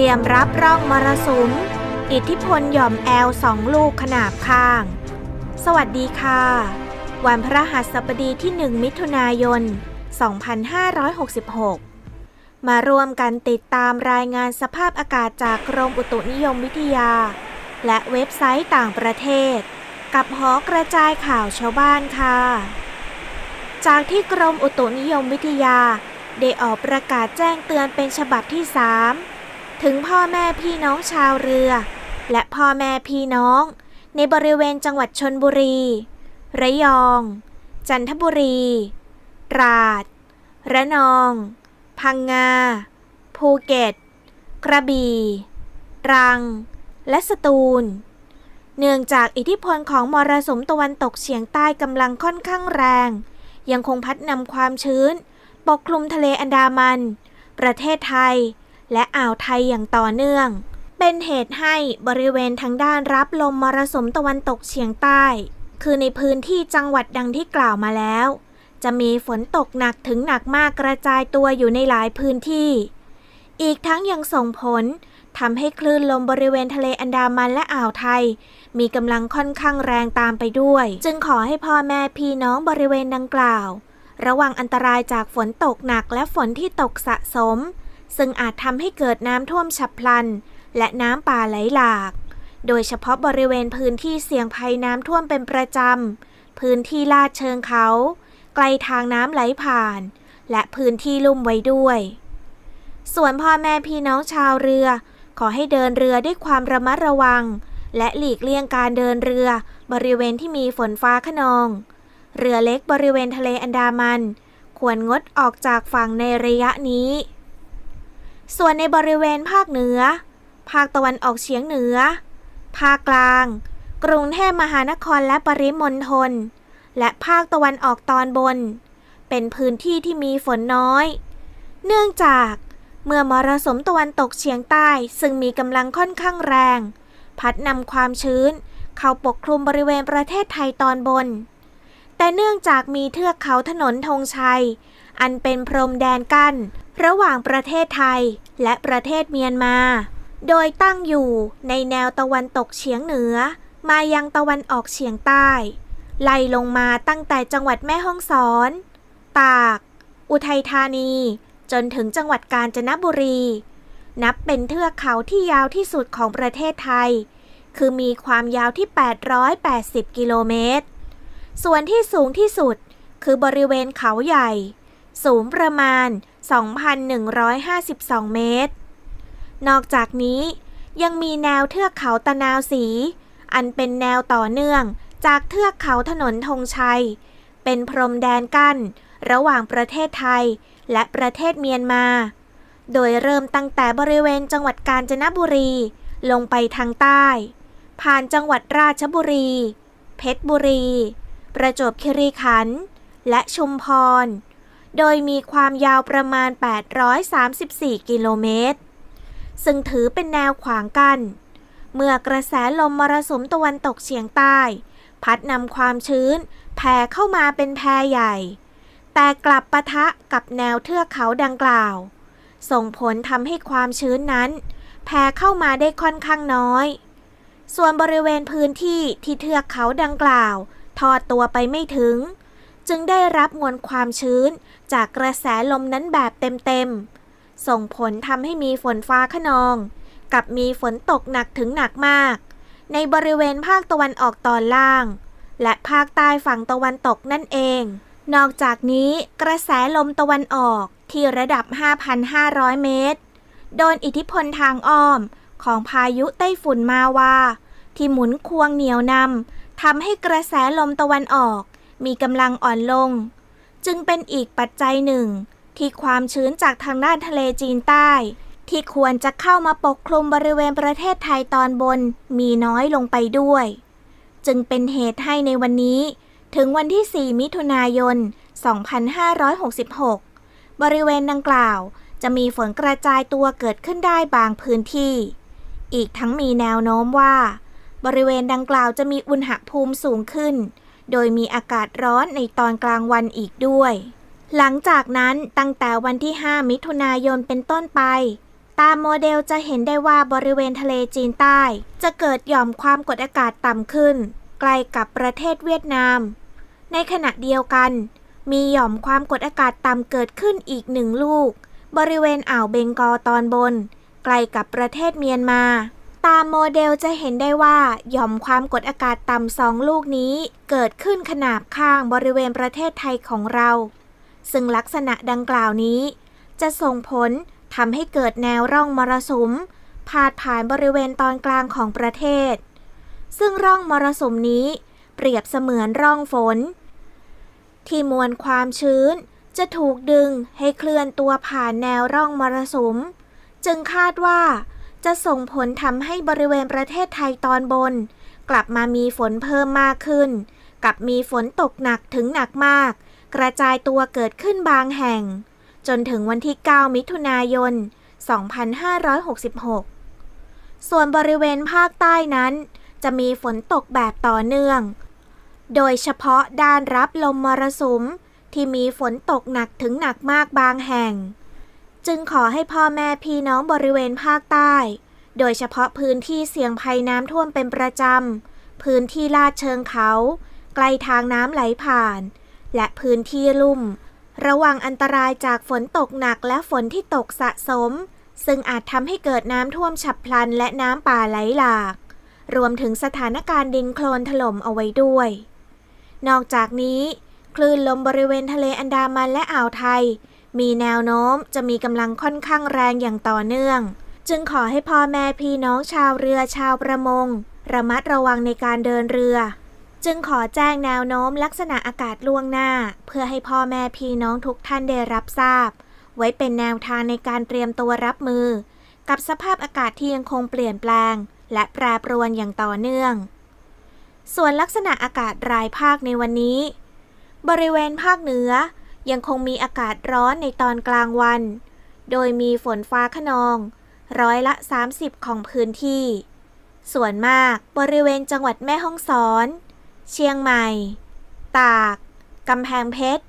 รียมรับร่องมรสุม อิทธิพลหย่อมแอลสองลูกขนาบข้าง สวัสดีค่ะ วันพระหัสบดีที่ 1 มิถุนายน 2566 มาร่วมกันติดตามรายงานสภาพอากาศจากกรมอุตุนิยมวิทยา และเว็บไซต์ต่างประเทศ กับหอกระจายข่าวชาวบ้านค่ะ จากที่กรมอุตุนิยมวิทยา ได้ออกประกาศแจ้งเตือนเป็นฉบับที่ 3 ถึงพ่อแม่พี่น้องชาวเรือ และพ่อแม่พี่น้อง ในบริเวณจังหวัดชนบุรี ระยอง จันทบุรีตราดระนอง พังงา ภูเก็ต กระบี่ตรัง และสตูล เนื่องจากอิทธิพลของมรสุมตะวันตกเฉียงใต้กำลังค่อนข้างแรง ยังคงพัดนำความชื้น ปกคลุมทะเลอันดามัน ประเทศไทย และอ่าวไทยอย่างต่อเนื่อง เป็นเหตุให้บริเวณทางด้านรับลมมรสุมตะวันตกเฉียงใต้ คือในพื้นที่จังหวัดดังที่กล่าวมาแล้ว จะมีฝนตกหนักถึงหนักมากกระจายตัวอยู่ในหลายพื้นที่ อีกทั้งยังส่งผลทำให้คลื่นลมบริเวณทะเลอันดามันและอ่าวไทย มีกำลังค่อนข้างแรงตามไปด้วย จึงขอให้พ่อแม่พี่น้องบริเวณดังกล่าว ระวังอันตรายจากฝนตกหนักและฝนที่ตกสะสม ซึ่งอาจทำให้เกิดน้ำท่วมฉับพลัน และน้ำป่าไหลหลาก โดยเฉพาะบริเวณพื้นที่เสี่ยงภัยน้ำท่วมเป็นประจำ พื้นที่ลาดเชิงเขา ไกลทางน้ำไหลผ่าน และพื้นที่ลุ่มไว้ด้วย ส่วนพ่อแม่พี่น้องชาวเรือ ขอให้เดินเรือด้วยความระมัดระวัง และหลีกเลี่ยงการเดินเรือบริเวณที่มีฝนฟ้าขนอง เรือเล็กบริเวณทะเลอันดามัน ควรงดออกจากฝั่งในระยะนี้ ส่วนในบริเวณภาคเหนือ ภาคตะวันออกเฉียงเหนือ ภาคกลาง กรุงเทพมหานครและปริมณฑล และภาคตะวันออกตอนบน เป็นพื้นที่ที่มีฝนน้อย เนื่องจากเมื่อมรสุมตะวันตกเฉียงใต้ซึ่งมีกำลังค่อนข้างแรง พัดนำความชื้น เข้าปกคลุมบริเวณประเทศไทยตอนบน แต่เนื่องจากมีเทือกเขาถนนธงชัย อันเป็นพรมแดนกั้น ระหว่างประเทศไทยและประเทศเมียนมา โดยตั้งอยู่ในแนวตะวันตกเฉียงเหนือ มายังตะวันออกเฉียงใต้ ไล่ลงมาตั้งแต่จังหวัดแม่ฮ่องสอน ตาก อุทัยธานี จนถึงจังหวัดกาญจนบุรี นับเป็นเทือกเขาที่ยาวที่สุดของประเทศไทย คือมีความยาวที่ 880 กิโลเมตร ส่วนที่สูงที่สุดคือบริเวณเขาใหญ่ สูงประมาณ 2,152 เมตร นอกจากนี้ยังมีแนวเทือกเขาตะนาวสี อันเป็นแนวต่อเนื่องจากเทือกเขาถนนธงชัย เป็นพรมแดนกั้นระหว่างประเทศไทยและประเทศเมียนมา โดยเริ่มตั้งแต่บริเวณจังหวัดกาญจนบุรี ลงไปทางใต้ ผ่านจังหวัดราชบุรี เพชรบุรี ประจวบคีรีขันธ์และชุมพร โดยมีความยาวประมาณ 834 กิโลเมตร ซึ่งถือเป็นแนวขวางกัน เมื่อกระแสลมมรสุมตะวันตกเฉียงใต้ พัดนำความชื้นแผ่เข้ามาเป็นแพรใหญ่ แต่กลับปะทะกับแนวเทือกเขาดังกล่าว ส่งผลทำให้ความชื้นนั้น แผ่เข้ามาได้ค่อนข้างน้อย ส่วนบริเวณพื้นที่ที่เทือกเขาดังกล่าว ทอดตัวไปไม่ถึง จึงได้รับมวลความชื้น จากกระแสลมนั้นแบบเต็มๆ ส่งผลทำให้มีฝนฟ้าขนอง กับมีฝนตกหนักถึงหนักมาก ในบริเวณภาคตะวันออกตอนล่าง และภาคใต้ฝั่งตะวันตกนั่นเอง นอกจากนี้กระแสลมตะวันออกที่ระดับ 5,500 เมตร โดนอิทธิพลทางอ้อมของพายุไต้ฝุ่นมาวาที่หมุนควงเหนียวนำทำให้กระแสลมตะวันออก มีกำลังอ่อนลง จึงเป็นอีกปัจจัยหนึ่ง ที่ความชื้นจากทางด้านทะเลจีนใต้ ที่ควรจะเข้ามาปกคลุมบริเวณประเทศไทยตอนบนมีน้อยลงไปด้วย จึงเป็นเหตุให้ในวันนี้ ถึงวันที่ 4 มิถุนายน 2566 บริเวณดังกล่าวจะมีฝนกระจายตัวเกิดขึ้นได้บางพื้นที่ อีกทั้งมีแนวโน้มว่า บริเวณดังกล่าวจะมีอุณหภูมิสูงขึ้น โดยมีอากาศร้อนในตอนกลางวันอีกด้วย หลังจากนั้นตั้งแต่วันที่ 5 มิถุนายนเป็นต้นไป ตามโมเดลจะเห็นได้ว่าบริเวณทะเลจีนใต้ จะเกิดหย่อมความกดอากาศต่ำขึ้น ใกล้กับประเทศเวียดนาม ในขณะเดียวกัน มีหย่อมความกดอากาศต่ำเกิดขึ้นอีกหนึ่งลูก บริเวณอ่าวเบงกอลตอนบน ใกล้กับประเทศเมียนมา ตามโมเดลจะเห็นได้ว่าหย่อมความกดอากาศต่ำสองลูกนี้เกิดขึ้นขนาบข้างบริเวณประเทศไทยของเรา ซึ่งลักษณะดังกล่าวนี้ จะส่งผลทำให้เกิดแนวร่องมรสุมพาดผ่านบริเวณตอนกลางของประเทศ ซึ่งร่องมรสุมนี้ เปรียบเสมือนร่องฝน ที่มวลความชื้นจะถูกดึงให้เคลื่อนตัวผ่านแนวร่องมรสุม จึงคาดว่า จะส่งผลทำให้บริเวณประเทศไทยตอนบน กลับมามีฝนเพิ่มมากขึ้น กับมีฝนตกหนักถึงหนักมาก กระจายตัวเกิดขึ้นบางแห่ง จนถึงวันที่ 9 มิถุนายน 2566 ส่วนบริเวณภาคใต้นั้น จะมีฝนตกแบบต่อเนื่อง โดยเฉพาะด้านรับลมมรสุมที่มีฝนตกหนักถึงหนักมากบางแห่ง จึงขอให้พ่อแม่พี่น้องบริเวณภาคใต้ โดยเฉพาะพื้นที่เสี่ยงภัยน้ำท่วมเป็นประจำ พื้นที่ลาดเชิงเขา ใกล้ทางน้ำไหลผ่าน และพื้นที่ลุ่ม ระวังอันตรายจากฝนตกหนักและฝนที่ตกสะสม ซึ่งอาจทำให้เกิดน้ำท่วมฉับพลันและน้ำป่าไหลหลาก รวมถึงสถานการณ์ดินโคลนถล่มเอาไว้ด้วย นอกจากนี้ คลื่นลมบริเวณทะเลอันดามันและอ่าวไทย มีแนวโน้มจะมีกำลังค่อนข้างแรงอย่างต่อเนื่อง จึงขอให้พ่อแม่พี่น้องชาวเรือชาวประมง ระมัดระวังในการเดินเรือ จึงขอแจ้งแนวโน้มลักษณะอากาศล่วงหน้า เพื่อให้พ่อแม่พี่น้องทุกท่านได้รับทราบ ไว้เป็นแนวทางในการเตรียมตัวรับมือ กับสภาพอากาศที่ยังคงเปลี่ยนแปลง และแปรปรวนอย่างต่อเนื่อง ส่วนลักษณะอากาศรายภาคในวันนี้ บริเวณภาคเหนือ ยังคงมีอากาศร้อนในตอนกลางวัน โดยมีฝนฟ้าขนอง ร้อยละ 30 ของพื้นที่ ส่วนมากบริเวณจังหวัดแม่ฮ่องสอน เชียงใหม่ ตาก กำแพงเพชร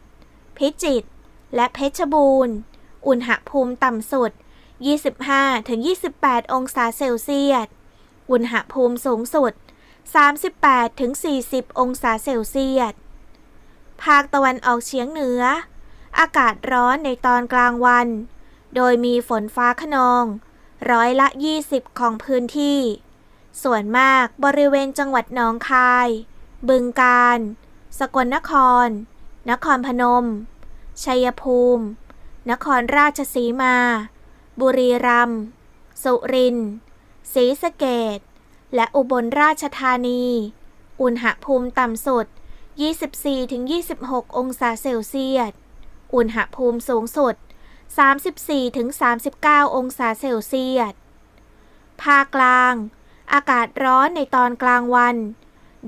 พิจิตร และเพชรบูรณ์ อุณหภูมิต่ำสุด 25-28 องศาเซลเซียส อุณหภูมิสูงสุด 38-40 องศาเซลเซียส ภาคตะวันออกเฉียงเหนือ อากาศร้อนในตอนกลางวัน โดยมีฝนฟ้าขนอง ร้อยละ 20 ของพื้นที่ ส่วนมากบริเวณจังหวัดหนองคาย บึงกาฬ สกลนคร นครพนม ชัยภูมิ นครราชสีมา บุรีรัมย์ สุรินทร์ ศรีสะเกดและอุบลราชธานี อุณหภูมิต่ำสุด 24-26 องศาเซลเซียส อุณหภูมิสูงสุด 34-39 องศาเซลเซียส ภาคกลาง อากาศร้อนในตอนกลางวัน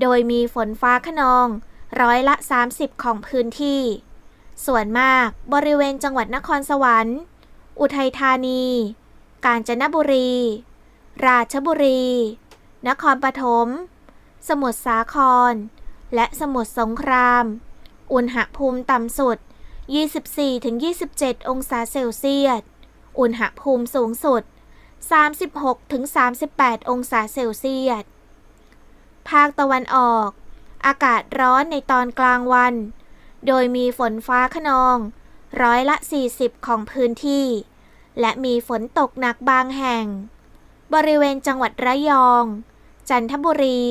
โดยมีฝนฟ้าขนอง ร้อยละ 30 ของพื้นที่ ส่วนมากบริเวณจังหวัดนครสวรรค์ อุทัยธานี กาญจนบุรี ราชบุรี นครปฐม สมุทรสาคร และสมุทรสงคราม อุณหภูมิต่ำสุด 24-27 องศาเซลเซียส อุณหภูมิสูงสุด 36-38 องศาเซลเซียส ภาคตะวันออก อากาศร้อนในตอนกลางวัน โดยมีฝนฟ้าขนอง ร้อยละ 40 ของพื้นที่ และมีฝนตกหนักบางแห่ง บริเวณจังหวัดระยอง จันทบุรี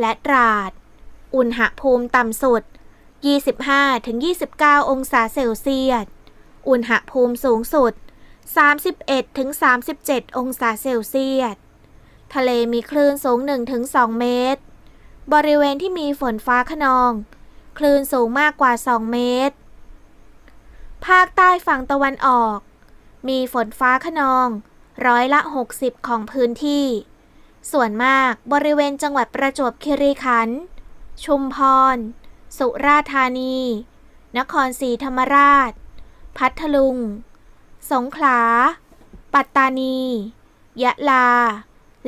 และตราด อุณหภูมิต่ำสุด 25-29 องศาเซลเซียส อุณหภูมิสูงสุด 31-37 องศาเซลเซียส ทะเลมีคลื่นสูง 1-2 เมตร บริเวณที่มีฝนฟ้าขนอง คลื่นสูงมากกว่า 2 เมตร ภาคใต้ฝั่งตะวันออก มีฝนฟ้าขนอง ร้อยละ 60 ของพื้นที่ ส่วนมากบริเวณจังหวัดประจวบคีรีขันธ์ ชุมพร สุราษฎร์ธานี นครศรีธรรมราช พัทลุง สงขลา ปัตตานี ยะลา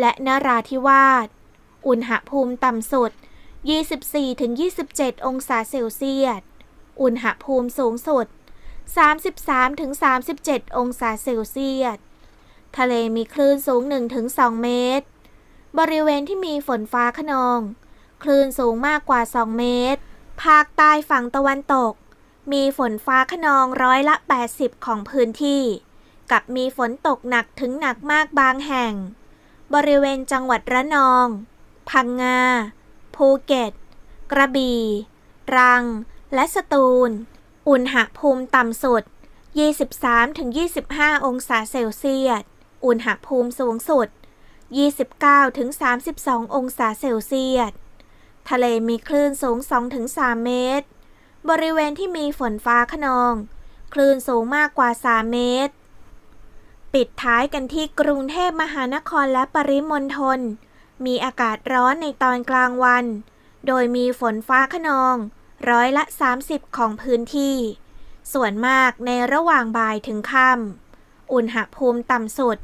และนราธิวาส อุณหภูมิต่ำสุด 24-27 องศาเซลเซียส อุณหภูมิสูงสุด 33-37 องศาเซลเซียส ทะเลมีคลื่นสูง 1-2 เมตร บริเวณที่มีฝนฟ้าขนอง คลื่นสูงมากกว่า 2 เมตร ภาคใต้ฝั่งตะวันตก มีฝนฟ้าขนองร้อยละ 80 ของพื้นที่ กับมีฝนตกหนักถึงหนักมากบางแห่ง บริเวณจังหวัดระนอง พังงา ภูเก็ต กระบี่ ตรัง และสตูล อุณหภูมิต่ำสุด 23-25 องศาเซลเซียส อุณหภูมิสูงสุด 29-32 องศาเซลเซียส ทะเลมีคลื่นสูง 2-3 เมตร บริเวณที่มีฝนฟ้าขนอง คลื่นสูงมากกว่า 3 เมตร ปิดท้ายกันที่กรุงเทพมหานครและปริมณฑล มีอากาศร้อนในตอนกลางวัน โดยมีฝนฟ้าขนอง ร้อยละ 30 ของพื้นที่ ส่วนมากในระหว่างบ่ายถึงค่ำ อุณหภูมิต่ำสุด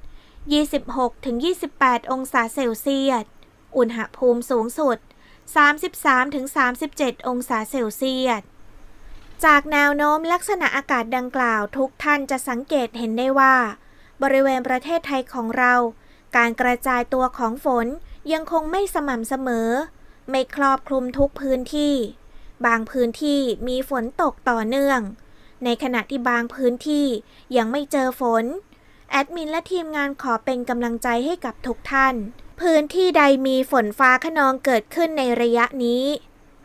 26-28 องศาเซลเซียส อุณหภูมิสูงสุด 33-37 องศาเซลเซียส จากแนวโน้มลักษณะอากาศดังกล่าวทุกท่านจะสังเกตเห็นได้ว่า บริเวณประเทศไทยของเรา การกระจายตัวของฝนยังคงไม่สม่ำเสมอ ไม่ครอบคลุมทุกพื้นที่ บางพื้นที่มีฝนตกต่อเนื่อง ในขณะที่บางพื้นที่ยังไม่เจอฝน แอดมินและทีมงานขอเป็นกำลังใจให้กับทุกท่าน พื้นที่ใดมีฝนฟ้าขนองเกิดขึ้นในระยะนี้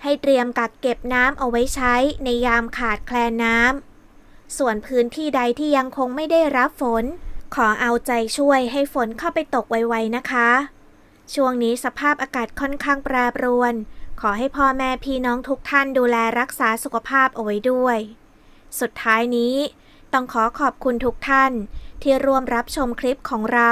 ให้เตรียมกักเก็บน้ำเอาไว้ใช้ในยามขาดแคลนน้ำ ส่วนพื้นที่ใดที่ยังคงไม่ได้รับฝน ขอเอาใจช่วยให้ฝนเข้าไปตกไวๆนะคะ ช่วงนี้สภาพอากาศค่อนข้างแปรปรวน ขอให้พ่อแม่พี่น้องทุกท่านดูแลรักษาสุขภาพเอาไว้ด้วย สุดท้ายนี้ ต้องขอขอบคุณทุกท่านที่ร่วมรับชมคลิปของเรา